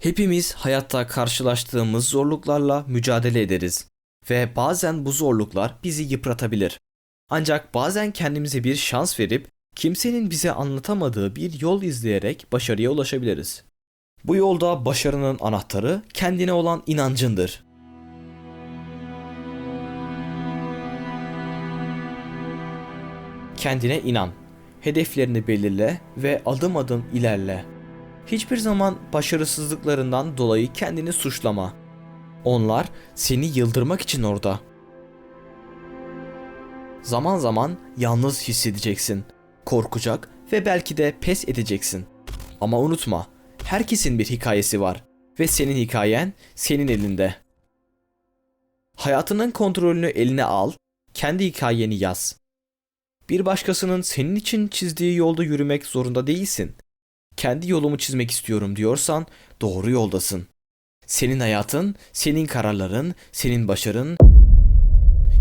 Hepimiz hayatta karşılaştığımız zorluklarla mücadele ederiz ve bazen bu zorluklar bizi yıpratabilir. Ancak bazen kendimize bir şans verip kimsenin bize anlatamadığı bir yol izleyerek başarıya ulaşabiliriz. Bu yolda başarının anahtarı kendine olan inancındır. Kendine inan. Hedeflerini belirle ve adım adım ilerle. Hiçbir zaman başarısızlıklarından dolayı kendini suçlama. Onlar seni yıldırmak için orada. Zaman zaman yalnız hissedeceksin. Korkacak ve belki de pes edeceksin. Ama unutma, herkesin bir hikayesi var ve senin hikayen senin elinde. Hayatının kontrolünü eline al, kendi hikayeni yaz. Bir başkasının senin için çizdiği yolda yürümek zorunda değilsin. Kendi yolumu çizmek istiyorum diyorsan doğru yoldasın. Senin hayatın, senin kararların, senin başarın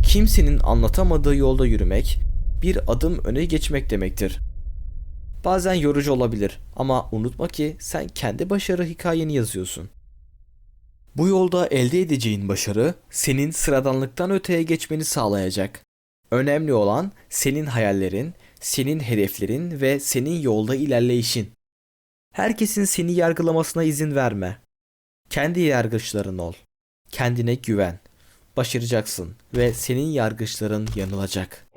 kimsenin anlatamadığı yolda yürümek, bir adım öne geçmek demektir. Bazen yorucu olabilir ama unutma ki sen kendi başarı hikayeni yazıyorsun. Bu yolda elde edeceğin başarı senin sıradanlıktan öteye geçmeni sağlayacak. Önemli olan senin hayallerin, senin hedeflerin ve senin yolda ilerleyişin. Herkesin seni yargılamasına izin verme. Kendi yargıçların ol. Kendine güven. Başaracaksın ve senin yargıçların yanılacak.